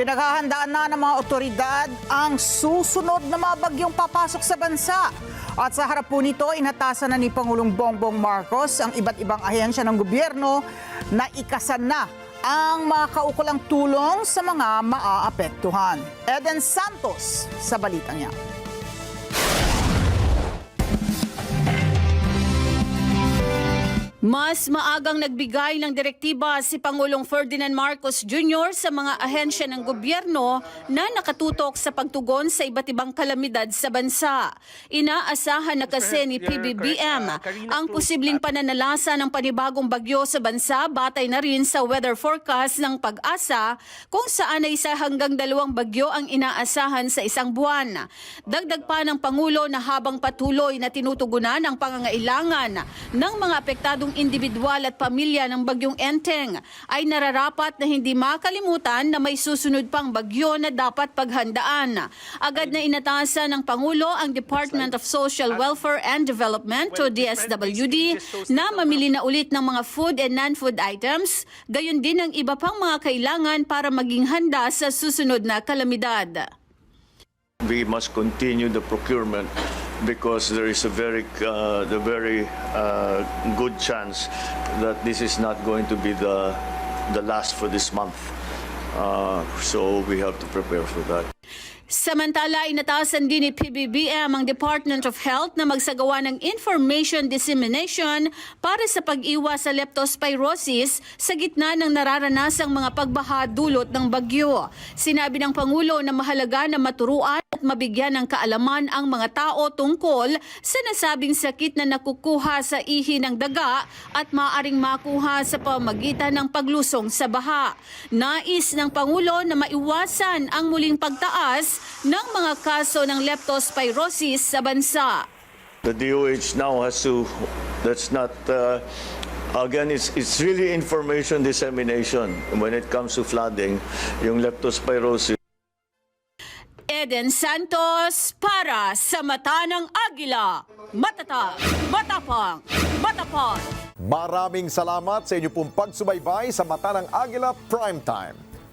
Pinaghahandaan na ng mga otoridad ang susunod na mga bagyong papasok sa bansa. At sa harap po nito, inatasan na ni Pangulong Bongbong Marcos ang iba't ibang ahensya ng gobyerno na ikasan na ang mga kaukulang tulong sa mga maaapektuhan. Eden Santos sa balitang niya. Mas maagang nagbigay ng direktiba si Pangulong Ferdinand Marcos Jr. sa mga ahensya ng gobyerno na nakatutok sa pagtugon sa iba't ibang kalamidad sa bansa. Inaasahan na kasi ni PBBM ang posibleng pananalasa ng panibagong bagyo sa bansa batay na rin sa weather forecast ng pag-asa kung saan ay isa hanggang dalawang bagyo ang inaasahan sa isang buwan. Dagdag pa ng Pangulo na habang patuloy na tinutugunan ang pangangailangan ng mga apektadong individual at pamilya ng bagyong Enteng ay nararapat na hindi makalimutan na may susunod pang bagyo na dapat paghandaan. Agad na inatasan ng Pangulo ang Department of Social Welfare and Development o DSWD na mamili na ulit ng mga food and non-food items, gayon din ang iba pang mga kailangan para maging handa sa susunod na kalamidad. we must continue the procurement because there is a very, uh, the very uh, good chance that this is not going to be the, the last for this month. Uh, so we have to prepare for that. Samantala, inatasan din ni PBBM ang Department of Health na magsagawa ng information dissemination para sa pag-iwas sa leptospirosis sa gitna ng nararanasang mga pagbaha dulot ng bagyo. Sinabi ng Pangulo na mahalaga na maturuan at mabigyan ng kaalaman ang mga tao tungkol sa nasabing sakit na nakukuha sa ihi ng daga at maaring makuha sa pamagitan ng paglusong sa baha. Nais ng Pangulo na maiwasan ang muling pagtaas ng mga kaso ng leptospirosis sa bansa. The DOH now has to, that's not, uh, again, it's, it's really information dissemination when it comes to flooding, yung leptospirosis. Eden Santos para sa Mata ng Agila. Matatag, matapang, matapang. Maraming salamat sa inyo pong pagsubaybay sa Mata ng Agila Primetime.